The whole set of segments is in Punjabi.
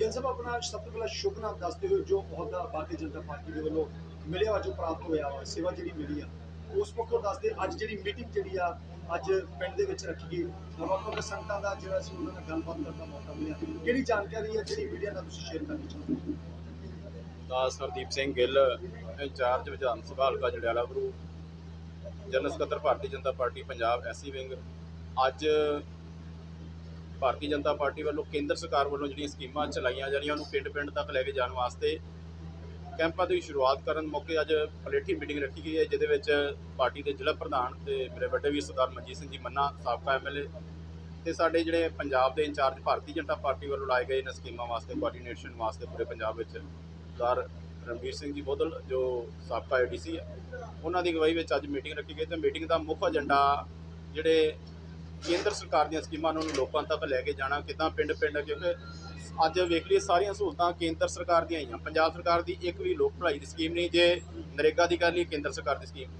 ਗਿੱਲ ਸਾਹਿਬ ਆਪਣਾ ਸਭ ਤੋਂ ਪਹਿਲਾਂ ਸ਼ੁਭ ਦੱਸਦੇ ਹੋਏ ਜੋ ਅਹੁਦਾ ਭਾਰਤੀ ਜਨਤਾ ਪਾਰਟੀ ਦੇ ਵੱਲੋਂ ਮਿਲਿਆ ਜੋ ਪ੍ਰਾਪਤ ਹੋਇਆ ਵਾ, ਸੇਵਾ ਜਿਹੜੀ ਮਿਲੀ ਆ, ਉਸ ਪੱਖੋਂ ਦੱਸਦੇ, ਅੱਜ ਜਿਹੜੀ ਮੀਟਿੰਗ ਜਿਹੜੀ ਆ, ਅੱਜ ਪਿੰਡ ਦੇ ਵਿੱਚ ਰੱਖੀ ਗਈ। ਵੱਖ ਵੱਖ ਸੰਗਤਾਂ ਦਾ ਜਿਹੜਾ ਸੀ, ਉਹਨਾਂ ਨਾਲ ਗੱਲਬਾਤ ਕਰਨ ਦਾ ਮੌਕਾ ਮਿਲਿਆ। ਕਿਹੜੀ ਜਾਣਕਾਰੀ ਹੈ ਜਿਹੜੀ ਮੀਡੀਆ ਨਾਲ ਤੁਸੀਂ ਸ਼ੇਅਰ ਕਰਨੀ ਚਾਹੁੰਦੇ ਹੋ? ਦਾਸ ਹਰਦੀਪ ਸਿੰਘ ਗਿੱਲ, ਇੰਚਾਰਜ ਵਿਧਾਨ ਸਭਾ ਹਲਕਾ ਜੜਿਆਲਾ ਗੁਰੂ ਜਨਰਲ ਸਕੱਤਰ Bharatiya Janata party Punjab SC wing. ਅੱਜ ਭਾਰਤੀ ਜਨਤਾ ਪਾਰਟੀ ਵੱਲੋਂ ਕੇਂਦਰ ਸਰਕਾਰ ਵੱਲੋਂ ਜਿਹੜੀਆਂ ਸਕੀਮਾਂ ਚਲਾਈਆਂ ਜਾ ਰਹੀਆਂ ਉਹਨੂੰ ਪਿੰਡ-ਪਿੰਡ ਤੱਕ ਲੈ ਕੇ ਜਾਣ ਵਾਸਤੇ ਕੈਂਪਾਂ ਦੀ ਸ਼ੁਰੂਆਤ ਕਰਨ ਮੌਕੇ ਅੱਜ ਪਲੇਠੀ ਮੀਟਿੰਗ ਰੱਖੀ ਗਈ ਹੈ, ਜਿਹਦੇ ਵਿੱਚ ਪਾਰਟੀ ਦੇ ਜ਼ਿਲ੍ਹਾ ਪ੍ਰਧਾਨ ਤੇ ਮੇਰੇ ਵੱਡੇ ਵੀਰ ਸਰਦਾਰ ਮਨਜੀਤ ਸਿੰਘ ਜੀ ਮੰਨਾ, ਸਾਬਕਾ ਐਮਐਲਏ ਤੇ ਸਾਡੇ ਜਿਹੜੇ ਪੰਜਾਬ ਦੇ ਇੰਚਾਰਜ ਭਾਰਤੀ ਜਨਤਾ ਪਾਰਟੀ ਵੱਲੋਂ ਲਾਏ ਗਏ ਇਹਨਾਂ ਸਕੀਮਾਂ ਵਾਸਤੇ ਕੋਆਰਡੀਨੇਸ਼ਨ ਵਾਸਤੇ ਪੂਰੇ ਪੰਜਾਬ ਵਿੱਚ ਸਰਦਾਰ ਰਣਵੀਰ ਸਿੰਘ ਜੀ ਬੋਦਲ, ਜੋ ਸਾਬਕਾ ਏਡੀਸੀ ਹੈ, ਉਹਨਾਂ ਦੀ ਅਗਵਾਈ ਵਿੱਚ ਅੱਜ ਮੀਟਿੰਗ ਰੱਖੀ ਗਈ ਤੇ ਮੀਟਿੰਗ ਦਾ ਮੁੱਖ ਏਜੰਡਾ ਜਿਹੜੇ ਕੇਂਦਰ ਸਰਕਾਰ ਦੀਆਂ ਸਕੀਮਾਂ ਨੂੰ ਲੋਕਾਂ ਤੱਕ ਲੈ ਕੇ ਜਾਣਾ, ਕਿੱਦਾਂ ਪਿੰਡ ਪਿੰਡ ਕਿਉਂਕਿ ਅੱਜ ਵੇਖ ਲਈਏ ਸਾਰੀਆਂ ਸਹੂਲਤਾਂ ਕੇਂਦਰ ਸਰਕਾਰ ਦੀਆਂ ਆਈਆਂ। ਪੰਜਾਬ ਸਰਕਾਰ ਦੀ ਇੱਕ ਵੀ ਲੋਕ ਭਲਾਈ ਦੀ ਸਕੀਮ ਨਹੀਂ, ਜੇ ਨਰੇਗਾ ਦੀ ਗੱਲ ਹੀ ਕੇਂਦਰ ਸਰਕਾਰ ਦੀ ਸਕੀਮ।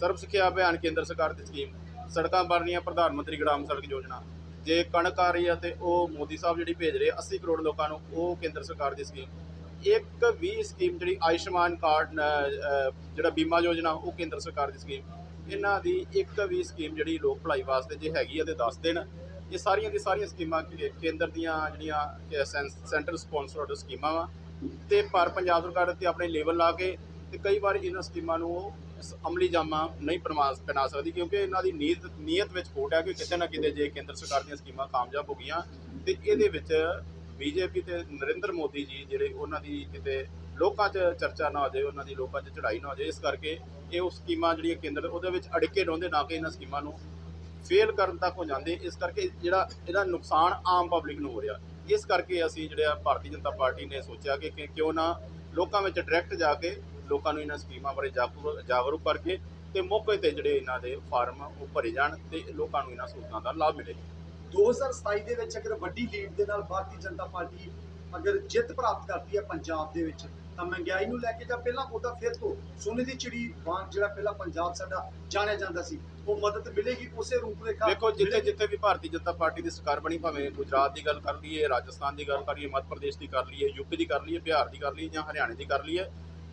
ਸਰਬ ਸਿੱਖਿਆ ਅਭਿਆਨ ਕੇਂਦਰ ਸਰਕਾਰ ਦੀ ਸਕੀਮ। ਸੜਕਾਂ ਬਣ ਰਹੀਆਂ ਪ੍ਰਧਾਨ ਮੰਤਰੀ ਗ੍ਰਾਮ ਸੜਕ ਯੋਜਨਾ। ਜੇ ਕਣਕ ਆ ਰਹੀ ਹੈ ਤੇ ਉਹ ਮੋਦੀ ਸਾਹਿਬ ਜਿਹੜੀ ਭੇਜ ਰਹੇ ਆ 80 ਕਰੋੜ ਲੋਕਾਂ ਨੂੰ ਉਹ ਕੇਂਦਰ ਸਰਕਾਰ ਦੀ ਸਕੀਮ। ਇੱਕ ਵੀ ਸਕੀਮ ਜਿਹੜੀ ਆਯੁਸ਼ਮਾਨ ਕਾਰਡ ਜਿਹੜਾ ਬੀਮਾ ਯੋਜਨਾ, ਉਹ ਕੇਂਦਰ ਸਰਕਾਰ ਦੀ ਸਕੀਮ। ਇਹਨਾਂ ਦੀ ਇੱਕ ਵੀ ਸਕੀਮ ਜਿਹੜੀ ਲੋਕ ਭਲਾਈ ਵਾਸਤੇ ਜੇ ਹੈਗੀ ਆ ਤੇ ਦੱਸ ਦੇਣ ਇਹ ਸਾਰੀਆਂ ਦੀ ਸਾਰੀਆਂ ਸਕੀਮਾਂ ਕੇਂਦਰ ਦੀਆਂ ਜਿਹੜੀਆਂ ਕਿ ਸੈਂ- ਸੈਂਟਰ ਸਪਾਂਸਰਡ ਸਕੀਮਾਂ ਵਾ ਤੇ ਪਰ ਪੰਜਾਬ ਸਰਕਾਰ ਤੇ ਆਪਣੇ ਲੈਵਲ ਲਾ ਕੇ ਤੇ ਕਈ ਵਾਰ ਇਹਨਾਂ ਸਕੀਮਾਂ ਨੂੰ ਉਹ ਸ- ਅਮਲੀ ਜਾਮਾ ਨਹੀਂ ਪਰਮਾ ਬਣਾ ਸਕਦੀ ਕਿਉਂਕਿ ਇਹਨਾਂ ਦੀ ਨੀਅਤ ਨੀਅਤ ਵਿੱਚ ਖੋਟ ਹੈ ਕਿ ਕਿਤੇ ਨਾ ਕਿਤੇ ਜੇ ਕੇਂਦਰ ਸਰਕਾਰ ਦੀਆਂ ਸਕੀਮਾਂ ਕਾਮਯਾਬ ਹੋ ਗਈਆਂ ਤੇ ਇਹਦੇ ਵਿੱਚ ਬੀਜੇਪੀ ਤੇ ਨਰਿੰਦਰ ਮੋਦੀ ਜੀ ਜਿਹੜੇ ਉਹਨਾਂ ਦੀ ਕਿਤੇ ਲੋਕਾਂ 'ਚ ਚਰਚਾ ਨਾ ਹੋ ਜਾਏ, ਉਹਨਾਂ ਦੀ ਲੋਕਾਂ 'ਚ ਚੜ੍ਹਾਈ ਨਾ ਹੋ ਜਾਏ, ਇਸ ਕਰਕੇ ਇਹ ਉਹ ਸਕੀਮਾਂ ਜਿਹੜੀਆਂ ਕੇਂਦਰ ਉਹਦੇ ਵਿੱਚ ਅੜਿੱਕੇ ਰਹਿੰਦੇ ਨਾ ਕਿ ਇਹਨਾਂ ਸਕੀਮਾਂ ਨੂੰ ਫੇਲ ਕਰਨ ਤੱਕ ਹੋ ਜਾਂਦੇ। ਇਸ ਕਰਕੇ ਜਿਹੜਾ ਇਹਦਾ ਨੁਕਸਾਨ ਆਮ ਪਬਲਿਕ ਨੂੰ ਹੋ ਰਿਹਾ। ਇਸ ਕਰਕੇ ਅਸੀਂ ਜਿਹੜਾ ਭਾਰਤੀ ਜਨਤਾ ਪਾਰਟੀ ਨੇ ਸੋਚਿਆ ਕਿ ਕਿ ਕਿਉਂ ਨਾ ਲੋਕਾਂ ਵਿੱਚ ਡਾਇਰੈਕਟ ਜਾ ਕੇ ਲੋਕਾਂ ਨੂੰ ਇਹਨਾਂ ਸਕੀਮਾਂ ਬਾਰੇ ਜਾਗਰੂਕ ਜਾਗਰੂਕ ਕਰਕੇ ਤੇ ਮੌਕੇ ਤੇ ਜਿਹੜੇ ਇਹਨਾਂ ਦੇ ਫਾਰਮ ਉਹ ਭਰੇ ਜਾਣ ਤੇ ਲੋਕਾਂ ਨੂੰ ਇਹਨਾਂ ਸਹੂਲਤਾਂ ਦਾ ਲਾਭ ਮਿਲੇ। 2027 ਦੇ ਵਿੱਚ ਅਗਰ ਵੱਡੀ ਲੀਡ ਦੇ ਨਾਲ ਭਾਰਤੀ ਜਨਤਾ ਪਾਰਟੀ ਅਗਰ ਜਿੱਤ ਪ੍ਰਾਪਤ ਕਰਦੀ ਹੈ ਪੰਜਾਬ ਦੇ ਵਿੱਚ ਤਾਂ ਮਹਿੰਗਾਈ ਨੂੰ ਲੈ ਕੇ ਜਾਂ ਪਹਿਲਾਂ ਉਹਦਾ ਫਿਰ ਤੋਂ ਸੋਨੇ ਦੀ ਚਿੜੀ ਵਾਂਗ ਜਿਹੜਾ ਪਹਿਲਾਂ ਪੰਜਾਬ ਸਾਡਾ ਜਾਣਿਆ ਜਾਂਦਾ ਸੀ ਉਹ ਮਦਦ ਮਿਲੇਗੀ ਉਸੇ ਰੂਪ ਰੇਖਾ ਦੇਖੋ ਜਿੱਥੇ। ਜਿੱਥੇ ਵੀ ਭਾਰਤੀ ਜਨਤਾ ਪਾਰਟੀ ਦੀ ਸਰਕਾਰ ਬਣੀ ਭਾਵੇਂ ਗੁਜਰਾਤ ਦੀ ਗੱਲ ਕਰ ਲਈਏ ਰਾਜਸਥਾਨ ਦੀ ਗੱਲ ਕਰ ਲਈਏ ਮੱਧ ਪ੍ਰਦੇਸ਼ ਦੀ ਕਰ ਲਈਏ ਯੂਪੀ ਦੀ ਕਰ ਲਈਏ ਬਿਹਾਰ ਦੀ ਕਰ ਲਈਏ ਜਾਂ ਹਰਿਆਣੇ ਦੀ ਕਰ ਲਈਏ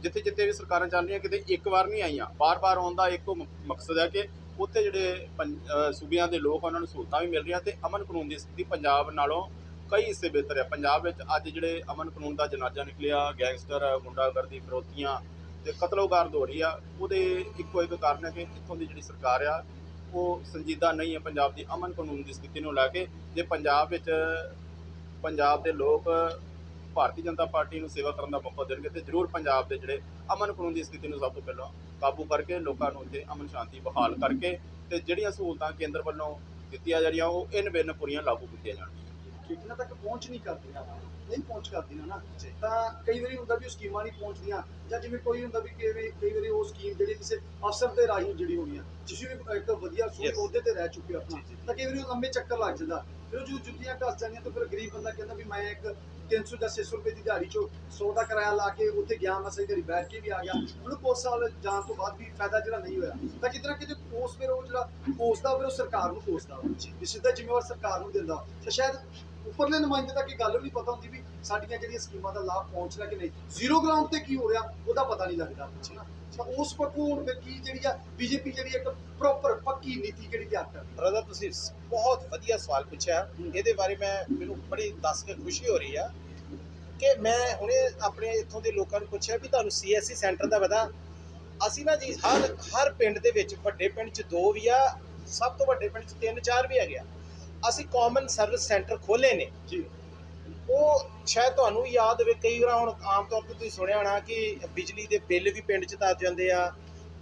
ਜਿੱਥੇ ਜਿੱਥੇ ਵੀ ਸਰਕਾਰਾਂ ਚੱਲ ਰਹੀਆਂ ਕਿਤੇ ਇੱਕ ਵਾਰ ਨਹੀਂ ਆਈਆਂ ਬਾਰ-ਬਾਰ ਆਉਣ ਦਾ ਇੱਕੋ ਮਕਸਦ ਹੈ ਕਿ ਉੱਥੇ ਜਿਹੜੇ ਸੂਬਿਆਂ ਦੇ ਲੋਕ ਉਹਨਾਂ ਨੂੰ ਸਹੂਲਤਾਂ ਵੀ ਮਿਲ ਰਹੀਆਂ ਤੇ ਅਮਨ ਕਾਨੂੰਨ ਦੀ ਸਥਿਤੀ ਪੰਜਾਬ ਨਾਲੋਂ ਕਈ ਹਿੱਸੇ ਬਿਹਤਰ ਹੈ ਪੰਜਾਬ ਵਿੱਚ ਅੱਜ ਜਿਹੜੇ ਅਮਨ ਕਾਨੂੰਨ ਦਾ ਜਨਾਜ਼ਾ ਨਿਕਲਿਆ, ਗੈਂਗਸਟਰ, ਗੁੰਡਾਗਰਦੀ ਫਿਰੋਤੀਆਂ ਤੇ ਕਤਲੋਗਾਰਦ ਹੋ ਰਹੀ ਆ, ਉਹਦੇ ਇੱਕੋ ਇੱਕ ਕਾਰਨ ਹੈ ਕਿ ਇੱਥੋਂ ਦੀ ਜਿਹੜੀ ਸਰਕਾਰ ਆ, ਉਹ ਸੰਜੀਦਾ ਨਹੀਂ ਹੈ ਪੰਜਾਬ ਦੀ ਅਮਨ ਕਾਨੂੰਨ ਦੀ ਸਥਿਤੀ ਨੂੰ ਲੈ ਕੇ। ਜੇ ਪੰਜਾਬ ਵਿੱਚ ਪੰਜਾਬ ਦੇ ਲੋਕ ਭਾਰਤੀ ਜਨਤਾ ਪਾਰਟੀ ਨੂੰ ਸੇਵਾ ਕਰਨ ਦਾ ਮੌਕਾ ਦੇਣਗੇ ਤੇ ਜ਼ਰੂਰ ਪੰਜਾਬ ਦੇ ਜਿਹੜੇ ਅਮਨ ਕਾਨੂੰਨ ਦੀ ਸਥਿਤੀ ਨੂੰ ਸਭ ਤੋਂ ਪਹਿਲਾਂ ਕਾਬੂ ਕਰਕੇ ਲੋਕਾਂ ਨੂੰ ਇੱਥੇ ਅਮਨ ਸ਼ਾਂਤੀ ਬਹਾਲ ਕਰਕੇ ਤੇ ਜਿਹੜੀਆਂ ਸਹੂਲਤਾਂ ਕੇਂਦਰ ਵੱਲੋਂ ਦਿੱਤੀਆਂ ਜਾ ਰਹੀਆਂ, ਉਹ ਇਨ ਬਿਨ ਪੂਰੀਆਂ ਲਾਗੂ ਕੀਤੀਆਂ ਜਾਣਗੀਆਂ। ਖੇਤੀਆਂ ਤੱਕ ਪਹੁੰਚ ਨਹੀਂ ਕਰਦੀਆਂ ਨਹੀਂ ਪਹੁੰਚ ਕਰਦੀਆਂ ਨਾ ਤਾਂ ਕਈ ਵਾਰੀ ਹੁੰਦਾ ਵੀ ਉਹ ਸਕੀਮਾਂ ਨਹੀਂ ਪਹੁੰਚਦੀਆਂ। ਜਾਂ ਜਿਵੇਂ ਕੋਈ ਹੁੰਦਾ ਵੀ ਕਈ ਵਾਰੀ ਕਈ ਵਾਰੀ ਉਹ ਸਕੀਮ ਜਿਹੜੀ ਕਿਸੇ ਅਫਸਰ ਦੇ ਰਾਹੀਂ ਜਿਹੜੀ ਹੋਣੀ ਆ। ਤੁਸੀਂ ਵੀ ਇੱਕ ਵਧੀਆ ਸੂਟ. ਅਹੁਦੇ ਤੇ ਰਹਿ ਚੁੱਕੇ ਆਪਣਾ। ਤਾਂ ਕਈ ਵਾਰੀ ਉਹ ਲੰਮੇ ਚੱਕਰ ਲੱਗ ਜਾਂਦਾ। ਫਿਰ ਉਹ ਜਦੋਂ ਜੁੱਤੀਆਂ ਘਸ ਜਾਂਦੀਆਂ ਤਾਂ ਫਿਰ ਗਰੀਬ ਬੰਦਾ ਕਹਿੰਦਾ ਵੀ ਮੈਂ ਇੱਕ 300 ਜਾਂ 600 ਰੁਪਏ ਦੀ ਦਿਹਾੜੀ ਚੋਂ 100 ਦਾ ਕਿਰਾਇਆ ਲਾ ਕੇ ਉੱਥੇ ਗਿਆ ਮੈਂ ਸਹੀ ਘਰੀ ਬੈਠ ਕੇ ਵੀ ਆ ਗਿਆ। ਉਹਨੂੰ ਕੁਛ ਸਾਲ ਜਾਣ ਤੋਂ ਬਾਅਦ ਵੀ ਫਾਇਦਾ ਜਿਹੜਾ ਨਹੀਂ ਹੋਇਆ। ਤਾਂ ਕਿਤੇ ਨਾ ਕਿਤੇ ਕੋਸ ਫਿਰ ਉਹ ਜਿਹੜਾ ਕੋਸਦਾ ਫਿਰ ਉਹ ਸਰਕਾਰ ਨੂੰ ਕੋਸਦਾ ਵੀ ਸਿੱਧਾ ਜ਼ਿੰਮੇਵਾਰ ਸਰਕਾਰ ਨੂੰ ਦਿੰਦਾ। ਤਾਂ ਸ਼ਾਇਦ ਉੱਪਰਲੇ ਨੁਮਾਇੰਦੇ ਤੱਕ ਇਹ ਗੱਲ ਵੀ ਨਹੀਂ ਪਤਾ ਹੁੰਦੀ ਵੀ ਸਾਡੀਆਂ ਜਿਹੜੀਆਂ ਸਕੀਮਾਂ ਦਾ ਲਾਭ ਪਹੁੰਚ ਰਿਹਾ ਕਿ ਨਹੀਂ ਜ਼ੀਰੋ ਗਰਾਊਂਡ ਤੇ ਕੀ ਹੋ ਰਿਹਾ ਉਹਦਾ ਪਤਾ ਨਹੀਂ ਲੱਗਦਾ। ਹਨਾ ਤਾਂ ਉਸ ਪੱਖੋਂ ਹੁਣ ਫਿਰ ਕੀ ਜਿਹੜੀ ਆ ਬੀਜੇਪੀ ਜਿਹੜੀ ਇੱਕ ਪ੍ਰੋਪਰ ਪੱਕੀ ਨੀਤੀ ਜਿਹੜੀ ਤਿਆਰ ਕਰ ਬ੍ਰਦਰ ਤੁਸੀਂ ਬਹੁਤ ਵਧੀਆ ਸਵਾਲ ਪੁੱਛਿਆ। ਇਹਦੇ ਬਾਰੇ ਮੈਂ ਮੈਨੂੰ ਬੜੀ ਦੱਸ ਕੇ ਖੁਸ਼ੀ ਹੋ ਰਹੀ ਆ ਕਿ ਮੈਂ ਹੁਣੇ ਆਪਣੇ ਇੱਥੋਂ ਦੇ ਲੋਕਾਂ ਨੂੰ ਪੁੱਛਿਆ ਵੀ ਤੁਹਾਨੂੰ ਸੀਐਸਸੀ ਸੈਂਟਰ ਦਾ ਪਤਾ ਅਸੀਂ ਨਾ ਜੀ ਹਰ ਹਰ ਪਿੰਡ ਦੇ ਵਿੱਚ ਵੱਡੇ ਪਿੰਡ 'ਚ ਦੋ ਵੀ ਆ ਸਭ ਤੋਂ ਵੱਡੇ ਪਿੰਡ 'ਚ ਤਿੰਨ ਚਾਰ ਵੀ ਹੈਗੇ ਆ। ਅਸੀਂ ਕਾਮਨ ਸਰਵਿਸ ਸੈਂਟਰ ਖੋਲੇ ਨੇ। ਜੀ। ਉਹ ਸ਼ਾਇਦ ਤੁਹਾਨੂੰ ਯਾਦ ਹੋਵੇ, ਕਈ ਵਾਰ ਹੁਣ ਆਮ ਤੌਰ ਤੇ ਤੁਸੀਂ ਸੁਣਿਆ ਹੋਣਾ ਕਿ ਬਿਜਲੀ ਦੇ ਬਿੱਲ ਵੀ ਪਿੰਡ 'ਚ ਤਰ ਜਾਂਦੇ ਆ,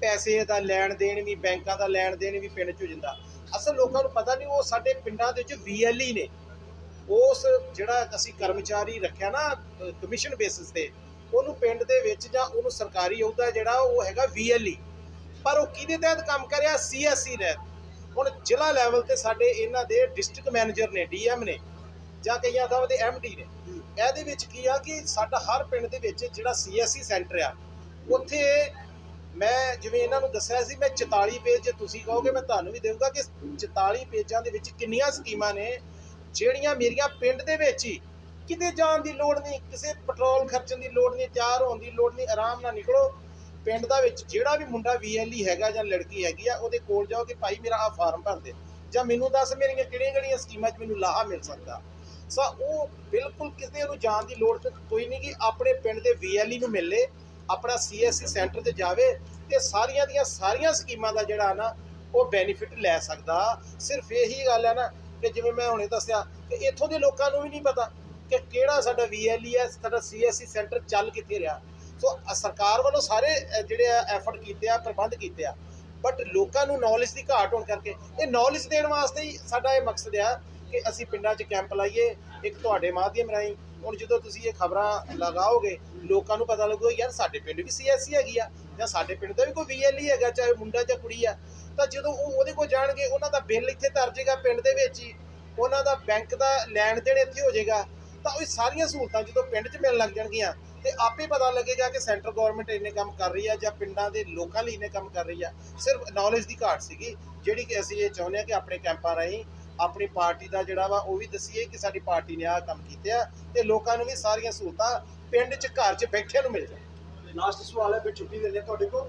ਪੈਸੇ ਦਾ ਲੈਣ ਦੇਣ ਵੀ, ਬੈਂਕਾਂ ਦਾ ਲੈਣ ਦੇਣ ਵੀ ਪਿੰਡ 'ਚ ਹੋ ਜਾਂਦਾ। ਅਸਲ ਲੋਕਾਂ ਨੂੰ ਪਤਾ ਨਹੀਂ, ਉਹ ਸਾਡੇ ਪਿੰਡਾਂ ਦੇ ਵਿੱਚ ਵੀਐਲਈ ਨੇ। ਉਸ ਜਿਹੜਾ ਅਸੀਂ ਕਰਮਚਾਰੀ ਰੱਖਿਆ ਨਾ ਕਮਿਸ਼ਨ ਬੇਸਿਸ ਤੇ, ਉਹਨੂੰ ਪਿੰਡ ਦੇ ਵਿੱਚ ਜਾਂ ਉਹਨੂੰ ਸਰਕਾਰੀ ਅਹੁਦਾ ਜਿਹੜਾ, ਉਹ ਹੈਗਾ ਵੀਐਲਈ ਪਰ ਉਹ ਕਿਹਦੇ ਤਹਿਤ ਕੰਮ ਕਰ ਰਿਹਾ? ਸੀਐਸਸੀ ਤਹਿਤ। ਹੁਣ ਜ਼ਿਲ੍ਹਾ ਲੈਵਲ ਤੇ ਸਾਡੇ ਇਹਨਾਂ ਦੇ ਡਿਸਟ੍ਰਿਕਟ ਮੈਨੇਜਰ ਨੇ ਡੀਐਮ ਨੇ। ਜਾਂ ਕਈਆਂ ਥਾਵਾਂ ਤੇ ਐਮਡੀ ਨੇ। ਇਹਦੇ ਵਿੱਚ ਕੀ ਆ ਕਿ ਸਾਡਾ ਹਰ ਪਿੰਡ ਦੇ ਵਿੱਚ ਜਿਹੜਾ ਸੀਐਸਸੀ ਸੈਂਟਰ ਆ, ਉੱਥੇ ਮੈਂ ਜਿਵੇਂ ਇਹਨਾਂ ਨੂੰ ਦੱਸਿਆ ਸੀ, ਮੈਂ 44 ਪੇਜ, ਜੇ ਤੁਸੀਂ ਕਹੋਗੇ ਮੈਂ ਤੁਹਾਨੂੰ ਵੀ ਦੇਵਾਂਗਾ ਕਿ 44 ਪੇਜਾਂ ਦੇ ਵਿੱਚ ਕਿੰਨੀਆਂ ਸਕੀਮਾਂ ਨੇ, ਜਿਹੜੀਆਂ ਮੇਰੀਆਂ ਪਿੰਡ ਦੇ ਵਿੱਚ ਹੀ ਕਿਤੇ ਜਾਣ ਦੀ ਲੋੜ ਨਹੀਂ, ਕਿਸੇ ਪੈਟਰੋਲ ਖਰਚਣ ਦੀ ਲੋੜ ਨਹੀਂ, ਤਿਆਰ ਹੋਣ ਦੀ ਲੋੜ ਨਹੀਂ, ਆਰਾਮ ਨਾਲ ਨਿਕਲੋ। ਪਿੰਡ ਦਾ ਵਿੱਚ ਜਿਹੜਾ ਵੀ ਮੁੰਡਾ ਵੀਐਲਈ ਹੈਗਾ ਜਾਂ ਲੜਕੀ ਹੈਗੀ ਆ, ਉਹਦੇ ਕੋਲ ਜਾਓ ਕਿ ਭਾਈ ਮੇਰਾ ਆ ਫਾਰਮ ਭਰ ਦੇ। ਜਾਂ ਮੈਨੂੰ ਦੱਸ ਮੇਰੀਆਂ ਕਿਹੜੀਆਂ ਕਿਹੜੀਆਂ ਸਕੀਮਾਂ 'ਚ ਮੈਨੂੰ ਲਾਹਾ ਮਿਲ ਸਕਦਾ। ਸੋ ਉਹ ਬਿਲਕੁਲ ਕਿਸੇ ਨੂੰ ਜਾਣ ਦੀ ਲੋੜ ਕੋਈ ਨਹੀਂ ਕਿ ਆਪਣੇ ਪਿੰਡ ਦੇ ਵੀਐਲਈ ਨੂੰ ਮਿਲੇ, ਆਪਣਾ ਸੀਐਸਸੀ ਸੈਂਟਰ ਤੇ ਜਾਵੇ ਤੇ ਸਾਰੀਆਂ ਦੀਆਂ ਸਾਰੀਆਂ ਸਕੀਮਾਂ ਦਾ ਜਿਹੜਾ ਨਾ ਉਹ ਬੈਨੀਫਿਟ ਲੈ ਸਕਦਾ। ਸਿਰਫ ਇਹੀ ਗੱਲ ਹੈ ਨਾ ਕਿ ਜਿਵੇਂ ਮੈਂ ਹੁਣੇ ਦੱਸਿਆ ਕਿ ਇੱਥੋਂ ਦੇ ਲੋਕਾਂ ਨੂੰ ਵੀ ਨਹੀਂ ਪਤਾ ਕਿ ਕਿਹੜਾ ਸਾਡਾ ਵੀਐਲਈ ਹੈ, ਸਾਡਾ ਸੀਐਸਸੀ ਸੈਂਟਰ ਚੱਲ ਕਿੱਥੇ ਰਿਹਾ। ਸੋ ਸਰਕਾਰ ਵੱਲੋਂ ਸਾਰੇ ਜਿਹੜੇ ਆ ਐਫਰਟ ਕੀਤੇ ਆ, ਪ੍ਰਬੰਧ ਕੀਤੇ ਆ ਬਟ ਲੋਕਾਂ ਨੂੰ ਨੌਲੇਜ ਦੀ ਘਾਟ ਹੋਣ ਕਰਕੇ, ਇਹ ਨੌਲੇਜ ਦੇਣ ਵਾਸਤੇ ਹੀ ਸਾਡਾ ਇਹ ਮਕਸਦ ਆ ਕਿ ਅਸੀਂ ਪਿੰਡਾਂ 'ਚ ਕੈਂਪ ਲਾਈਏ, ਇੱਕ ਤੁਹਾਡੇ ਮਾਧਿਅਮ ਰਾਹੀਂ। ਹੁਣ ਜਦੋਂ ਤੁਸੀਂ ਇਹ ਖਬਰਾਂ ਲਗਾਓਗੇ, ਲੋਕਾਂ ਨੂੰ ਪਤਾ ਲੱਗੂਗਾ, ਯਾਰ ਸਾਡੇ ਪਿੰਡ ਵੀ ਸੀਐਸਸੀ ਹੈਗੀ ਆ, ਜਾਂ ਸਾਡੇ ਪਿੰਡ ਦਾ ਵੀ ਕੋਈ ਵੀਐਲਈ ਹੈਗਾ, ਚਾਹੇ ਮੁੰਡਾ ਜਾਂ ਕੁੜੀ ਆ। ਤਾਂ ਜਦੋਂ ਉਹ ਉਹਦੇ ਕੋਲ ਜਾਣਗੇ, ਉਹਨਾਂ ਦਾ ਬਿੱਲ ਇੱਥੇ ਤਰ ਜਾਏਗਾ ਪਿੰਡ ਦੇ ਵਿੱਚ ਹੀ। ਉਹਨਾਂ ਦਾ ਬੈਂਕ ਦਾ ਲੈਣ ਦੇਣ ਇੱਥੇ ਹੋ ਜਾਏਗਾ ਤਾਂ ਉਹ ਸਾਰੀਆਂ ਸਹੂਲਤਾਂ ਜਦੋਂ ਪਿੰਡ 'ਚ ਮਿਲਣ ਲੱਗ ਜਾਣਗੀਆਂ, ਤੇ ਆਪੇ ਪਤਾ ਲੱਗੇਗਾ ਕਿ ਸੈਂਟਰ ਗਵਰਨਮੈਂਟ ਇੰਨੇ ਕੰਮ ਕਰ ਰਹੀ ਆ, ਜਾਂ ਪਿੰਡਾਂ ਦੇ ਲੋਕਾਂ ਲਈ ਇੰਨੇ ਕੰਮ ਕਰ ਰਹੀ ਆ। ਸਿਰਫ ਨੌਲੇਜ ਦੀ ਘਾਟ ਸੀਗੀ, ਜਿਹੜੀ ਕਿ ਅਸੀਂ ਇਹ ਚਾਹੁੰਦੇ ਆ ਕਿ ਆਪਣੇ ਕੈਂਪਾਂ ਰਾਹੀਂ ਆਪਣੀ ਪਾਰਟੀ ਦਾ ਜਿਹੜਾ ਵਾ ਉਹ ਵੀ ਦਸੀਏ ਕਿ ਸਾਡੀ ਪਾਰਟੀ ਨੇ ਆਹ ਕੰਮ ਕੀਤੇ ਆ ਤੇ ਲੋਕਾਂ ਨੂੰ ਵੀ ਸਾਰੀਆਂ ਸਹੂਲਤਾਂ ਪਿੰਡ 'ਚ ਘਰ 'ਚ ਬੈਠਿਆਂ ਨੂੰ ਮਿਲ ਜਾਣ। ਲਾਸਟ ਸਵਾਲ ਹੈ ਫਿਰ ਛੁੱਟੀ ਦੇ ਲਈ ਤੁਹਾਡੇ ਕੋਲ।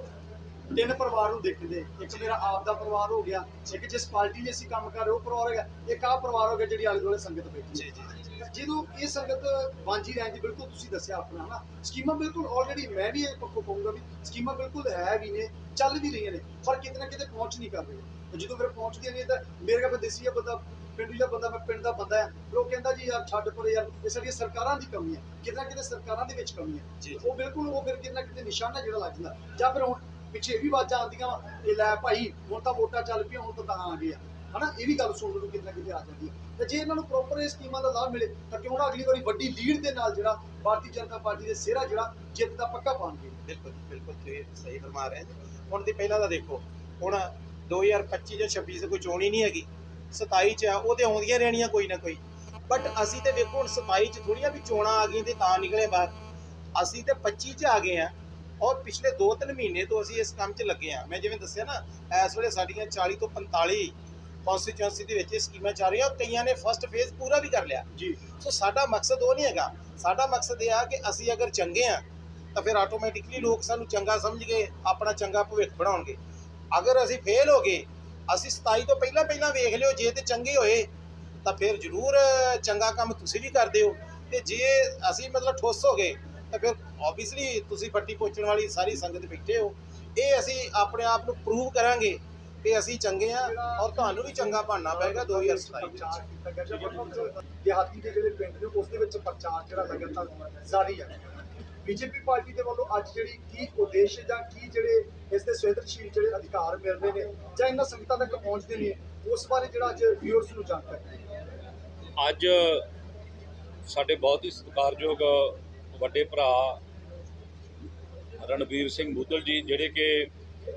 ਤਿੰਨ ਪਰਿਵਾਰ ਨੂੰ ਦੇਖਦੇ ਇੱਕ ਮੇਰਾ ਆਪ ਦਾ ਪਰਿਵਾਰ ਹੋ ਗਿਆ ਇੱਕ ਜਿਸ ਪਾਰਟੀ ਲਈ ਅਸੀਂ ਕੰਮ ਕਰ ਰਹੇ ਉਹ ਪਰਿਵਾਰ ਹੋ ਗਿਆ ਇੱਕ ਆਹ ਪਰਿਵਾਰ ਹੋ ਗਿਆ ਜਿਹੜੀ ਆਲੇ ਦੁਆਲੇ ਸੰਗਤ ਬੈਠੀ ਹੈ। ਜਦੋਂ ਇਹ ਸੰਗਤ ਵਾਂਝੀ ਰਹਿਣ ਦੀ ਬਿਲਕੁਲ ਤੁਸੀਂ ਦੱਸਿਆ ਆਪਣਾ ਹਨਾ? ਸਕੀਮਾਂ ਬਿਲਕੁਲ ਆਲਰੇਡੀ ਮੈਂ ਵੀ ਇਹ ਪੱਕੋ ਕਹੂੰਗਾ ਵੀ ਸਕੀਮਾਂ ਬਿਲਕੁਲ ਹੈ ਵੀ ਨੇ ਚੱਲ ਵੀ ਰਹੀਆਂ ਨੇ ਪਰ ਕਿਤੇ ਨਾ ਕਿਤੇ ਪਹੁੰਚ ਨਹੀਂ ਕਰ ਰਹੀਆਂ। ਜਦੋਂ ਫਿਰ ਪਹੁੰਚਦੀਆਂ ਨਹੀਂ ਤਾਂ ਮੇਰੇ ਕੋਲ ਦੇਸੀ ਆ ਬੰਦਾ ਪਿੰਡ ਦਾ ਬੰਦਾ ਮੈਂ ਪਿੰਡ ਦਾ ਬੰਦਾ ਹੈ। ਉਹ ਕਹਿੰਦਾ ਜੀ ਯਾਰ ਛੱਡ ਪਰੇ ਯਾਰ ਇਹ ਸਾਡੀਆਂ ਸਰਕਾਰਾਂ ਦੀ ਕਮੀ ਹੈ। ਕਿਤੇ ਕਿਤੇ ਸਰਕਾਰਾਂ ਦੇ ਵਿੱਚ ਕਮੀ ਹੈ। ਉਹ ਬਿਲਕੁਲ ਉਹ ਫਿਰ ਕਿਤੇ ਨਾ ਕਿਤੇ ਨਿਸ਼ਾਨਾ ਜਿਹੜਾ ਲੱਗ ਜਾਂਦਾ। ਜਾਂ ਫਿਰ ਹੁਣ ਪਿੱਛੇ ਵੀ ਆਵਾਜ਼ਾਂ ਆਉਂਦੀਆਂ ਇਹ ਲੈ ਭਾਈ ਹੁਣ ਤਾਂ ਵੋਟਾਂ ਚੱਲ ਪਈਆਂ ਹੁਣ ਤਾਂ ਤਾਂ ਆ ਗਏ ਆ। ਹਨਾ? ਇਹ ਵੀ ਗੱਲ ਸੁਣਨ ਨੂੰ ਕਿਤੇ ਨਾ ਕਿਤੇ ਆ ਜਾਂਦੀ ਹੈ। ਤੇ ਜੇ ਇਹਨਾਂ ਨੂੰ ਪ੍ਰੋਪਰ ਇਹ ਸਕੀਮਾਂ ਦਾ ਲਾਭ ਮਿਲੇ ਤਾਂ ਕਿਉਂ ਨਾ ਅਗਲੀ ਵਾਰੀ ਵੱਡੀ ਲੀਡ ਦੇ ਨਾਲ ਜਿਹੜਾ ਭਾਰਤੀ ਜਨਤਾ ਪਾਰਟੀ ਦੇ ਸਿਹਰਾ ਜਿਹੜਾ ਜਿੱਤ ਦਾ ਪੱਕਾ ਪਾਣਗੇ। ਬਿਲਕੁਲ ਬਿਲਕੁਲ ਤੁਸੀਂ ਸਹੀ ਫਰਮਾ ਰਹੇ ਜੀ ਹੁਣ ਦੀ ਪਹਿਲਾਂ ਦਾ ਦੇਖੋ ਹੁਣ 2025 ਜਾਂ 26 ਚ ਕੋਈ ਚੋਣ ਹੀ ਨਹੀਂ ਹੈਗੀ। 27 ਚ ਆ ਉਹ ਤੇ ਆਉਂਦੀਆਂ ਰਹਿਣੀਆਂ ਕੋਈ ਨਾ ਕੋਈ। ਬਟ ਅਸੀਂ ਤੇ ਵੇਖੋ ਹੁਣ 27 ਚ ਥੋੜੀਆਂ ਵੀ ਚੋਣਾਂ ਆ ਗਈਆਂ ਤੇ ਤਾਂ ਨਿਕਲੇ ਬਾਹਰ। ਅਸੀਂ ਤੇ 25 ਚ ਆ ਗਏ ਆ ਔਰ ਪਿਛਲੇ 2-3 ਮਹੀਨੇ ਤੋਂ ਅਸੀਂ ਇਸ ਕੰਮ 'ਚ ਲੱਗੇ ਆ। ਮੈਂ ਜਿਵੇਂ ਦੱਸਿਆ ਨਾ ਇਸ ਵੇਲੇ ਸਾਡੀਆਂ 40 ਤੋਂ 45 ਕਨਸਟੀਚੁਐਂਸੀ ਦੇ ਵਿੱਚ ਇਹ ਸਕੀਮਾਂ ਚੱਲ ਰਹੀਆਂ ਔਰ ਕਈਆਂ ਨੇ ਫਸਟ ਫੇਜ਼ ਪੂਰਾ ਵੀ ਕਰ ਲਿਆ। ਜੀ। ਸੋ ਸਾਡਾ ਮਕਸਦ ਉਹ ਨਹੀਂ ਹੈਗਾ। ਸਾਡਾ ਮਕਸਦ ਇਹ ਆ ਕਿ ਅਸੀਂ ਅਗਰ ਚੰਗੇ ਆ ਤਾਂ ਫਿਰ ਆਟੋਮੈਟਿਕਲੀ ਲੋਕ ਸਾਨੂੰ ਚੰਗਾ ਸਮਝ ਕੇ ਆਪਣਾ ਚੰਗਾ ਭਵਿੱਖ ਬਣਾਉਣਗੇ। ਅਗਰ ਅਸੀਂ ਫੇਲ ਹੋ ਗਏ, ਅਸੀਂ 27 ਤੋਂ ਪਹਿਲਾਂ ਪਹਿਲਾਂ ਵੇਖ ਲਿਓ, ਜੇ ਤੇ ਚੰਗੇ ਹੋਏ, ਤਾਂ ਫਿਰ ਜ਼ਰੂਰ ਚੰਗਾ ਕੰਮ ਤੁਸੀਂ ਵੀ ਕਰਦੇ ਹੋ। ਤੇ ਜੇ ਅਸੀਂ ਮਤਲਬ ਠੋਸ ਹੋ ਗਏ, ਤਾਂ ਫਿਰ ਆਬਵੀਅਸਲੀ ਤੁਸੀਂ ਫੱਟੀ ਪੋਚਣ ਵਾਲੀ ਸਾਰੀ ਸੰਗਤ ਬੈਠੇ ਹੋ। ਇਹ ਅਸੀਂ ਆਪਣੇ ਆਪ ਨੂੰ ਪ੍ਰੂਵ ਕਰਾਂਗੇ ਕਿ ਅਸੀਂ ਚੰਗੇ ਆ ਔਰ ਤੁਹਾਨੂੰ ਵੀ ਚੰਗਾ ਬਣਨਾ ਪਏਗਾ 2027 ਵਿੱਚ। ਪ੍ਰਚਾਰ ਦੇ ਜਿਹੜੇ ਪਿੰਡ ਨੇ, ਉਸ ਦੇ ਵਿੱਚ ਪ੍ਰਚਾਰ ਜਿਹੜਾ ਲਗਾਤਾਰ ਜਾਰੀ ਹੈ। ਬੀਜੇਪੀ ਪਾਰਟੀ ਦੇ ਵੱਲੋਂ ਅੱਜ ਜਿਹੜੀ ਕੀ ਉਦੇਸ਼ ਜਾਂ ਕੀ ਜਿਹੜੇ ਇਸ ਦੇ ਸਵੈਦਰਸ਼ੀਲ ਜਿਹੜੇ ਅਧਿਕਾਰ ਮਿਲ ਰਹੇ ਨੇ ਜਾਂ ਇਹਨਾਂ ਸੰਗਤਾਂ ਤੱਕ ਪਹੁੰਚਦੇ ਨੇ, ਉਸ ਬਾਰੇ ਜਿਹੜਾ ਅੱਜ ਵਿਊਅਰਸ ਨੂੰ ਜਾਣਕਾਰੀ ਅੱਜ ਸਾਡੇ ਬਹੁਤ ਹੀ ਸਤਿਕਾਰਯੋਗ ਵੱਡੇ ਭਰਾ ਰਣਵੀਰ ਸਿੰਘ ਬੁੱਧਲ ਜੀ, ਜਿਹੜੇ ਕਿ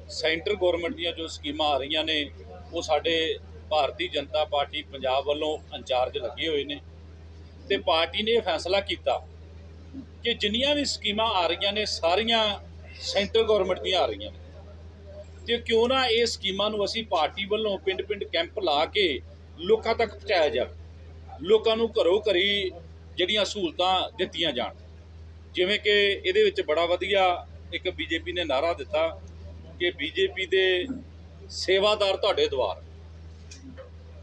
ਸੈਂਟਰ ਗਵਰਨਮੈਂਟ ਦੀਆਂ ਜੋ ਸਕੀਮਾਂ ਆ ਰਹੀਆਂ ਨੇ, ਉਹ ਸਾਡੇ ਭਾਰਤੀ ਜਨਤਾ ਪਾਰਟੀ ਪੰਜਾਬ ਵੱਲੋਂ ਇੰਚਾਰਜ ਲੱਗੇ ਹੋਏ ਨੇ। ਤੇ ਪਾਰਟੀ ਨੇ ਇਹ ਫੈਸਲਾ ਕੀਤਾ ਕਿ ਜਿੰਨੀਆਂ ਵੀ ਸਕੀਮਾਂ ਆ ਰਹੀਆਂ ਨੇ, ਸਾਰੀਆਂ ਸੈਂਟਰ ਗਵਰਨਮੈਂਟ ਦੀਆਂ ਆ ਰਹੀਆਂ ਨੇ। ਤੇ ਕਿਉਂ ਨਾ ਇਹ ਸਕੀਮਾਂ ਨੂੰ ਅਸੀਂ ਪਾਰਟੀ ਵੱਲੋਂ ਪਿੰਡ-ਪਿੰਡ ਕੈਂਪ ਲਾ ਕੇ ਲੋਕਾਂ ਤੱਕ ਪਹੁੰਚਾਇਆ ਜਾਵੇ। ਲੋਕਾਂ ਨੂੰ ਘਰੋਂ ਘਰੀ ਜਿਹੜੀਆਂ ਸਹੂਲਤਾਂ ਦਿੱਤੀਆਂ ਜਾਣ। ਜਿਵੇਂ ਕਿ ਇਹਦੇ ਵਿੱਚ ਬੜਾ ਵਧੀਆ ਇੱਕ ਬੀਜੇਪੀ ਨੇ ਨਾਰਾ ਦਿੱਤਾ ਕਿ ਬੀਜੇਪੀ ਦੇ ਸੇਵਾਦਾਰ ਤੁਹਾਡੇ ਦੁਆਰ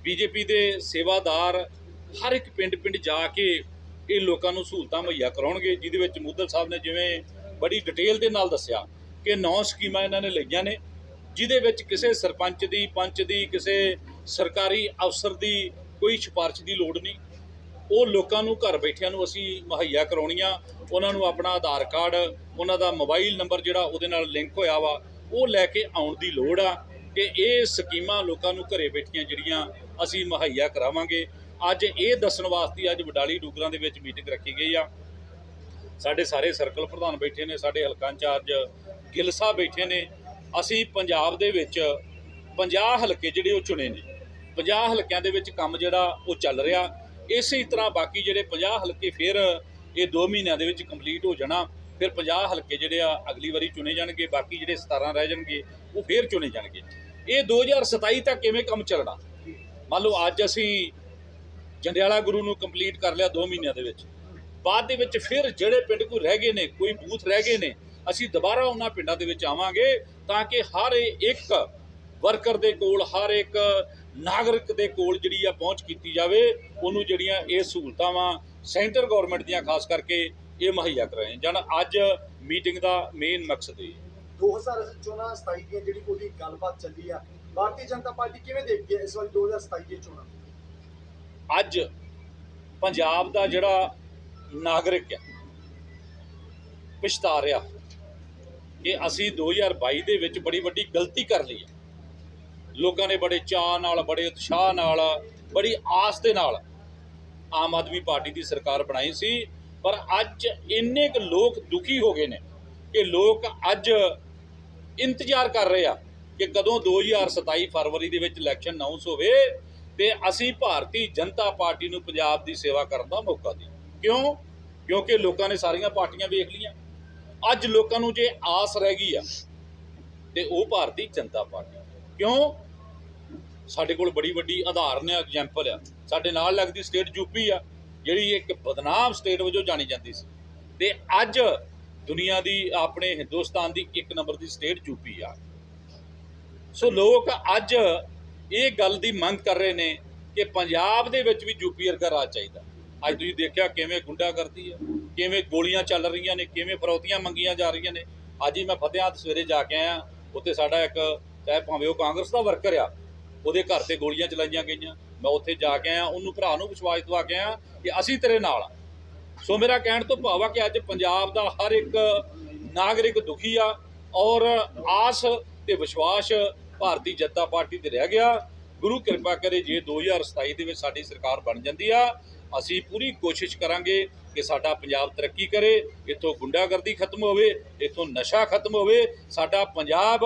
ਬੀਜੇਪੀ ਦੇ ਸੇਵਾਦਾਰ ਹਰ ਇੱਕ ਪਿੰਡ-ਪਿੰਡ ਜਾ ਕੇ ਇਹ ਲੋਕਾਂ ਨੂੰ ਸਹੂਲਤਾਂ ਮੁਹੱਈਆ ਕਰਾਉਣਗੇ, ਜਿਹਦੇ ਵਿੱਚ ਮੁੱਦਲ ਸਾਹਿਬ ਨੇ ਜਿਵੇਂ ਬੜੀ ਡਿਟੇਲ ਦੇ ਨਾਲ ਦੱਸਿਆ ਕਿ ਨੌ ਸਕੀਮਾਂ ਇਹਨਾਂ ਨੇ ਲਈਆਂ ਨੇ, ਜਿਹਦੇ ਵਿੱਚ ਕਿਸੇ ਸਰਪੰਚ ਦੀ, ਪੰਚ ਦੀ, ਕਿਸੇ ਸਰਕਾਰੀ ਅਫਸਰ ਦੀ ਕੋਈ ਸਿਫਾਰਿਸ਼ ਦੀ ਲੋੜ ਨਹੀਂ। ਉਹ ਲੋਕਾਂ ਨੂੰ, ਘਰ ਬੈਠਿਆਂ ਨੂੰ ਅਸੀਂ ਮੁਹੱਈਆ ਕਰਾਉਣੀਆਂ, ਉਹਨਾਂ ਨੂੰ ਆਪਣਾ ਆਧਾਰ ਕਾਰਡ, ਉਹਨਾਂ ਦਾ ਮੋਬਾਈਲ ਨੰਬਰ ਜਿਹੜਾ ਉਹਦੇ ਨਾਲ ਲਿੰਕ ਹੋਇਆ ਵਾ, ਉਹ ਲੈ ਕੇ ਆਉਣ ਦੀ ਲੋੜ ਆ ਕਿ ਇਹ ਸਕੀਮਾਂ ਲੋਕਾਂ ਨੂੰ ਘਰੇ ਬੈਠੀਆਂ ਜਿਹੜੀਆਂ ਅਸੀਂ ਮੁਹੱਈਆ ਕਰਾਵਾਂਗੇ। ਅੱਜ ਇਹ ਦੱਸਣ ਵਾਸਤੇ ਅੱਜ ਵਡਾਲੀ ਡੂਗਰਾਂ ਦੇ ਵਿੱਚ ਮੀਟਿੰਗ ਰੱਖੀ ਗਈ ਆ। ਸਾਡੇ ਸਾਰੇ ਸਰਕਲ ਪ੍ਰਧਾਨ ਬੈਠੇ ਨੇ, ਸਾਡੇ ਹਲਕਾ ਇੰਚਾਰਜ ਗਿੱਲ ਸਾਹਿਬ ਬੈਠੇ ਨੇ। ਅਸੀਂ ਪੰਜਾਬ ਦੇ ਵਿੱਚ 50 ਹਲਕੇ ਜਿਹੜੇ ਉਹ ਚੁਣੇ ਨੇ। 50 ਹਲਕਿਆਂ ਦੇ ਵਿੱਚ ਕੰਮ ਜਿਹੜਾ ਉਹ ਚੱਲ ਰਿਹਾ। ਇਸੇ ਤਰ੍ਹਾਂ ਬਾਕੀ ਜਿਹੜੇ 50 ਹਲਕੇ ਫਿਰ ਇਹ 2 ਮਹੀਨਿਆਂ ਦੇ ਵਿੱਚ ਕੰਪਲੀਟ ਹੋ ਜਾਣਾ। ਫਿਰ 50 ਹਲਕੇ ਜਿਹੜੇ ਆ ਅਗਲੀ ਵਾਰੀ ਚੁਣੇ ਜਾਣਗੇ। ਬਾਕੀ ਜਿਹੜੇ 17 ਰਹਿ ਜਾਣਗੇ, ਉਹ ਫਿਰ ਚੁਣੇ ਜਾਣਗੇ। ਇਹ 2027 ਤੱਕ ਕਿਵੇਂ ਕੰਮ ਚੱਲਣਾ? ਮੰਨ ਲਓ ਅੱਜ ਅਸੀਂ ਜੰਡਿਆਲਾ ਗੁਰੂ ਨੂੰ ਕੰਪਲੀਟ ਕਰ ਲਿਆ 2 ਮਹੀਨਿਆਂ ਦੇ ਵਿੱਚ। ਬਾਅਦ ਦੇ ਵਿੱਚ ਫਿਰ ਜਿਹੜੇ ਪਿੰਡ ਕੋਈ ਰਹਿ ਗਏ ਨੇ, ਕੋਈ ਬੂਥ ਰਹਿ ਗਏ ਨੇ, ਅਸੀਂ ਦੁਬਾਰਾ ਉਹਨਾਂ ਪਿੰਡਾਂ ਦੇ ਵਿੱਚ ਆਵਾਂਗੇ ਤਾਂ ਕਿ ਹਰ ਇੱਕ ਵਰਕਰ ਦੇ ਕੋਲ, ਹਰ ਇੱਕ ਨਾਗਰਿਕ ਦੇ ਕੋਲ ਜਿਹੜੀ ਆ ਪਹੁੰਚ ਕੀਤੀ ਜਾਵੇ, ਉਹਨੂੰ ਜਿਹੜੀਆਂ ਇਹ ਸਹੂਲਤਾਂ ਵਾ ਸੈਂਟਰ ਗਵਰਨਮੈਂਟ ਦੀਆਂ ਖਾਸ ਕਰਕੇ ਇਹ ਮੁਹੱਈਆ ਕਰਾਏ ਜਨ ਅੱਜ ਮੀਟਿੰਗ ਦਾ ਮੇਨ ਮਕਸਦ ਇਹ ਹੈ। 2014 27 ਦੀਆਂ ਜਿਹੜੀ ਉਹਦੀ ਗੱਲਬਾਤ ਚੱਲੀ ਆ, ਭਾਰਤੀ ਜਨਤਾ ਪਾਰਟੀ ਕਿਵੇਂ ਦੇਖਦੀ ਹੈ ਇਸ ਵਾਰੀ 2027 ਦੀਆਂ ਚੋਣਾਂ? ਅੱਜ ਪੰਜਾਬ ਦਾ ਜਿਹੜਾ ਨਾਗਰਿਕ ਹੈ ਪਛਤਾ ਰਿਹਾ ਕਿ ਅਸੀਂ 2022 ਦੇ ਵਿੱਚ ਬੜੀ ਵੱਡੀ ਗਲਤੀ ਕਰ ਲਈ ਹੈ ਲੋਕਾਂ ਨੇ ਬੜੇ ਚਾਅ ਨਾਲ, ਬੜੇ ਉਤਸ਼ਾਹ ਨਾਲ, ਬੜੀ ਆਸ ਦੇ ਨਾਲ ਆਮ ਆਦਮੀ ਪਾਰਟੀ ਦੀ ਸਰਕਾਰ ਬਣਾਈ ਸੀ। ਪਰ ਅੱਜ ਇੰਨੇ ਕੁ ਲੋਕ ਦੁਖੀ ਹੋ ਗਏ ਨੇ ਕਿ ਲੋਕ ਅੱਜ ਇੰਤਜ਼ਾਰ ਕਰ ਰਹੇ ਆ ਕਿ ਕਦੋਂ 2027 ਫਰਵਰੀ ਦੇ ਵਿੱਚ ਇਲੈਕਸ਼ਨ ਅਨਾਉਂਸ ਹੋਵੇ ਤੇ ਅਸੀਂ ਭਾਰਤੀ ਜਨਤਾ ਪਾਰਟੀ ਨੂੰ ਪੰਜਾਬ ਦੀ ਸੇਵਾ ਕਰਨ ਦਾ ਮੌਕਾ ਦੇ ਕਿਉਂ? ਕਿਉਂਕਿ ਲੋਕਾਂ ਨੇ ਸਾਰੀਆਂ ਪਾਰਟੀਆਂ ਵੇਖ ਲਈਆਂ। ਅੱਜ ਲੋਕਾਂ ਨੂੰ ਜੇ ਆਸ ਰਹਿ ਗਈ ਆ, ਤੇ ਉਹ ਭਾਰਤੀ ਜਨਤਾ ਪਾਰਟੀ। ਕਿਉਂ? ਸਾਡੇ ਕੋਲ ਬੜੀ ਵੱਡੀ ਉਦਾਹਰਨ ਹੈ ਐਗਜ਼ਾਮਪਲ ਆ। ਸਾਡੇ ਨਾਲ ਲੱਗਦੀ ਸਟੇਟ ਯੂਪੀ ਆ, ਜਿਹੜੀ ਇੱਕ ਬਦਨਾਮ ਸਟੇਟ ਵਜੋਂ ਜਾਣੀ ਜਾਂਦੀ ਸੀ। ਤੇ ਅੱਜ ਦੁਨੀਆ ਦੀ, ਆਪਣੇ ਹਿੰਦੁਸਤਾਨ ਦੀ ਇੱਕ ਨੰਬਰ ਦੀ ਸਟੇਟ ਯੂਪੀ ਆ। ਸੋ ਲੋਕ ਅੱਜ ਇਹ ਗੱਲ ਦੀ ਮੰਗ ਕਰ ਰਹੇ ਨੇ ਕਿ ਪੰਜਾਬ ਦੇ ਵਿੱਚ ਵੀ ਯੂਪੀ ਵਰਗਾ ਰਾਜ ਚਾਹੀਦਾ। ਅੱਜ ਤੁਸੀਂ ਦੇਖਿਆ ਕਿਵੇਂ ਗੁੰਡਾ ਕਰਦੀ ਹੈ, ਕਿਵੇਂ ਗੋਲੀਆਂ ਚੱਲ ਰਹੀਆਂ ਨੇ, ਕਿਵੇਂ ਫਰੌਤੀਆਂ ਮੰਗੀਆਂ ਜਾ ਰਹੀਆਂ ਨੇ। ਅੱਜ ਹੀ ਮੈਂ ਫਤਿਆਦ ਸਵੇਰੇ ਜਾ ਕੇ ਆਇਆ, ਉੱਥੇ ਸਾਡਾ ਇੱਕ ਚਾਹੇ ਭਾਵੇਂ ਉਹ ਕਾਂਗਰਸ ਦਾ ਵਰਕਰ ਆ, ਉਹਦੇ ਘਰ ਤੇ ਗੋਲੀਆਂ ਚਲਾਈਆਂ ਗਈਆਂ। ਮੈਂ ਉੱਥੇ ਜਾ ਕੇ ਆਇਆ, ਉਹਨੂੰ ਭਰਾ ਨੂੰ ਵਿਸ਼ਵਾਸ ਦਵਾ ਕੇ ਆਇਆ ਕਿ ਅਸੀਂ ਤੇਰੇ ਨਾਲ ਆ। ਸੋ ਮੇਰਾ ਕਹਿਣ ਤੋਂ ਭਾਵ ਆ ਕਿ ਅੱਜ ਪੰਜਾਬ ਦਾ ਹਰ ਇੱਕ ਨਾਗਰਿਕ ਦੁਖੀ ਆ ਔਰ ਆਸ ਤੇ ਵਿਸ਼ਵਾਸ ਭਾਰਤੀ ਜਨਤਾ ਪਾਰਟੀ ਤੇ ਰਹਿ ਗਿਆ। ਗੁਰੂ ਕਿਰਪਾ ਕਰੇ ਜੇ 2027 ਦੇ ਵਿੱਚ ਸਾਡੀ ਸਰਕਾਰ ਬਣ ਜਾਂਦੀ ਆ। ਅਸੀਂ ਪੂਰੀ ਕੋਸ਼ਿਸ਼ ਕਰਾਂਗੇ ਕਿ ਸਾਡਾ ਪੰਜਾਬ ਤਰੱਕੀ ਕਰੇ, ਇੱਥੋਂ ਗੁੰਡਾਗਰਦੀ ਖਤਮ ਹੋਵੇ, ਇੱਥੋਂ ਨਸ਼ਾ ਖਤਮ ਹੋਵੇ, ਸਾਡਾ ਪੰਜਾਬ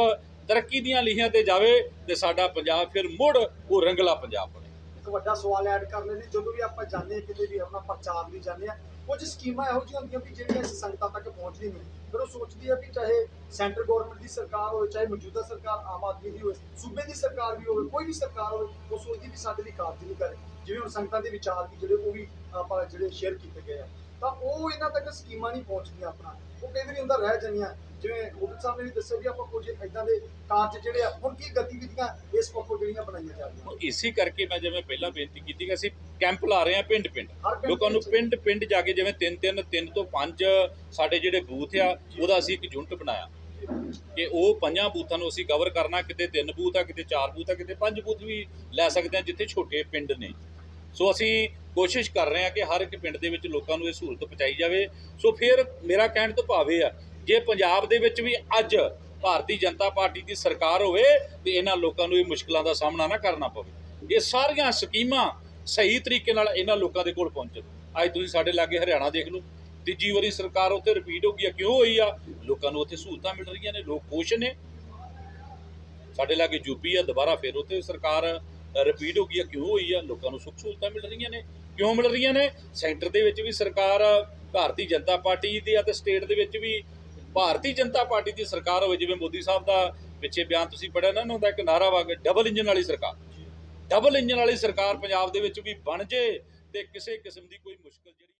ਤਰੱਕੀ ਦੀਆਂ ਲੀਹਾਂ ਤੇ ਜਾਵੇ ਤੇ ਸਾਡਾ ਪੰਜਾਬ ਫਿਰ ਮੁੜ ਉਹ ਰੰਗਲਾ ਪੰਜਾਬ ਬਣੇ। ਇੱਕ ਵੱਡਾ ਸਵਾਲ ਐਡ ਕਰ ਲੈਣੇ ਜਦੋਂ ਵੀ ਆਪਾਂ ਜਾਂਦੇ ਹਾਂ, ਕਿਤੇ ਵੀ ਆਪਣਾ ਪ੍ਰਚਾਰ ਲਈ ਜਾਂਦੇ ਆ ਕੁਝ ਸਕੀਮਾਂ ਇਹੋ ਜਿਹੀਆਂ ਹੁੰਦੀਆਂ ਵੀ ਜਿਹੜੀਆਂ ਇਸ ਸੰਗਤਾਂ ਤੱਕ ਪਹੁੰਚਦੀ ਨਹੀਂ। ਫਿਰ ਉਹ ਸੋਚਦੀ ਹੈ ਵੀ ਚਾਹੇ ਸੈਂਟਰ ਗਵਰਨਮੈਂਟ ਦੀ ਸਰਕਾਰ ਹੋਵੇ, ਚਾਹੇ ਮੌਜੂਦਾ ਸਰਕਾਰ ਆਮ ਆਦਮੀ ਦੀ ਹੋਵੇ, ਸੂਬੇ ਦੀ ਸਰਕਾਰ ਵੀ ਹੋਵੇ, ਕੋਈ ਵੀ ਸਰਕਾਰ ਹੋਵੇ, ਉਹ ਸੋਚਦੀ ਵੀ ਸਾਡੇ ਲਈ ਕਾਰਜ ਨਹੀਂ ਕਰੇ। ਜਿਵੇਂ ਹੁਣ ਸੰਗਤਾਂ ਦੇ ਵਿਚਾਰ ਵੀ ਜਿਹੜੇ ਉਹ ਵੀ ਆਪਾਂ ਜਿਹੜੇ ਸ਼ੇਅਰ ਕੀਤੇ ਗਏ ਆ। ਤਾਂ ਉਹ ਇਹਨਾਂ ਤੱਕ ਸਕੀਮਾਂ ਨਹੀਂ ਪਹੁੰਚਦੀਆਂ ਆਪਣਾ। ਉਹ ਕਈ ਵਾਰੀ ਅੰਦਰ ਰਹਿ ਜਾਂਦੀਆਂ। ਜਿਵੇਂ ਗੋਬਿੰਦ ਸਾਹਿਬ ਨੇ ਵੀ ਦੱਸਿਆ ਵੀ ਆਪਾਂ ਕੁਝ ਇਦਾਂ ਦੇ ਕਾਰਜ ਜਿਹੜੇ ਆ ਹੁਣ ਕੀ ਗਤੀਵਿਧੀਆਂ ਇਸ ਪੱਖੋਂ ਜਿਹੜੀਆਂ ਬਣਾਈਆਂ ਜਾ ਰਹੀਆਂ ਇਸੇ ਕਰਕੇ ਮੈਂ ਜਿਵੇਂ ਪਹਿਲਾਂ ਬੇਨਤੀ ਕੀਤੀ ਕਿ ਅਸੀਂ ਕੈਂਪ ਲਾ ਰਹੇ ਹਾਂ ਪਿੰਡ ਪਿੰਡ ਲੋਕਾਂ ਨੂੰ ਪਿੰਡ ਪਿੰਡ ਜਾ ਕੇ ਜਿਵੇਂ ਤਿੰਨ ਤਿੰਨ ਤਿੰਨ ਤੋਂ ਪੰਜ ਸਾਡੇ ਜਿਹੜੇ ਬੂਥ ਆ ਉਹਦਾ ਅਸੀਂ ਇੱਕ ਯੂਨਿਟ ਬਣਾਇਆ। ਕਿ ਉਹ ਪੰਜਾਂ ਬੂਥਾਂ ਨੂੰ ਅਸੀਂ ਕਵਰ ਕਰਨਾ ਕਿਤੇ ਤਿੰਨ ਬੂਥ ਆ ਕਿਤੇ ਚਾਰ ਬੂਥ ਆ ਕਿਤੇ ਪੰਜ ਬੂਥ ਵੀ ਲੈ ਸਕਦੇ ਆ ਜਿੱਥੇ ਛੋਟੇ ਪਿੰਡ ਨੇ। ਸੋ ਅਸੀਂ ਕੋਸ਼ਿਸ਼ ਕਰ ਰਹੇ ਹਾਂ ਕਿ ਹਰ ਇੱਕ ਪਿੰਡ ਦੇ ਵਿੱਚ ਲੋਕਾਂ ਨੂੰ ਇਹ ਸਹੂਲਤ ਪਹੁੰਚਾਈ ਜਾਵੇ। ਸੋ ਫਿਰ ਮੇਰਾ ਕਹਿਣ ਤੋਂ ਭਾਵੇਂ ਆ ਜੇ ਪੰਜਾਬ ਦੇ ਵਿੱਚ ਵੀ ਅੱਜ ਭਾਰਤੀ ਜਨਤਾ ਪਾਰਟੀ ਦੀ ਸਰਕਾਰ ਹੋਵੇ, ਤੇ ਇਹਨਾਂ ਲੋਕਾਂ ਨੂੰ ਇਹ ਮੁਸ਼ਕਲਾਂ ਦਾ ਸਾਹਮਣਾ ਨਾ ਕਰਨਾ ਪਵੇ। ਇਹ ਸਾਰੀਆਂ ਸਕੀਮਾਂ ਸਹੀ ਤਰੀਕੇ ਨਾਲ ਇਹਨਾਂ ਲੋਕਾਂ ਦੇ ਕੋਲ ਪਹੁੰਚਣ। ਅੱਜ ਤੁਸੀਂ ਸਾਡੇ ਲਾਗੇ ਹਰਿਆਣਾ ਦੇਖ ਲਓ। ਤੀਜੀ ਵਾਰੀ ਸਰਕਾਰ ਉੱਥੇ ਰਿਪੀਟ ਹੋ ਗਈ ਆ। ਕਿਉਂ ਹੋਈ ਆ? ਲੋਕਾਂ ਨੂੰ ਉੱਥੇ ਸਹੂਲਤਾਂ ਮਿਲ ਰਹੀਆਂ ਨੇ, ਲੋਕ ਖੁਸ਼ ਨੇ। ਸਾਡੇ ਲਾਗੇ ਯੂਪੀ ਆ, ਦੁਬਾਰਾ ਫਿਰ ਉੱਥੇ ਸਰਕਾਰ ਰਿਪੀਟ ਹੋ ਗਈ ਆ। ਕਿਉਂ ਹੋਈ ਆ? ਲੋਕਾਂ ਨੂੰ ਸੁੱਖ ਸਹੂਲਤਾਂ ਮਿਲ ਰਹੀਆਂ ਨੇ। ਕਿਉਂ ਮਿਲ ਰਹੀਆਂ ਨੇ? ਸੈਂਟਰ ਦੇ ਵਿੱਚ ਵੀ ਸਰਕਾਰ, ਭਾਰਤੀ ਜਨਤਾ ਪਾਰਟੀ ਦੀ ਆ ਤੇ ਸਟੇਟ ਦੇ ਵਿੱਚ ਵੀ ਭਾਰਤੀ ਜਨਤਾ ਪਾਰਟੀ ਦੀ ਸਰਕਾਰ ਹੋਵੇ, ਜਿਵੇਂ ਮੋਦੀ ਸਾਹਿਬ ਦਾ ਪਿੱਛੇ ਬਿਆਨ ਤੁਸੀਂ ਪੜਿਆ ਨਾ, ਉਹਨਾਂ ਦਾ ਇੱਕ ਨਾਰਾ ਵਾ ਕਿ ਡਬਲ ਇੰਜਨ ਵਾਲੀ ਸਰਕਾਰ। ਡਬਲ ਇੰਜਨ ਵਾਲੀ ਸਰਕਾਰ ਪੰਜਾਬ ਦੇ ਵਿੱਚ ਵੀ ਬਣ ਜੇ ਤੇ ਕਿਸੇ ਕਿਸਮ ਦੀ ਕੋਈ ਮੁਸ਼ਕਲ ਜਿਹੜੀ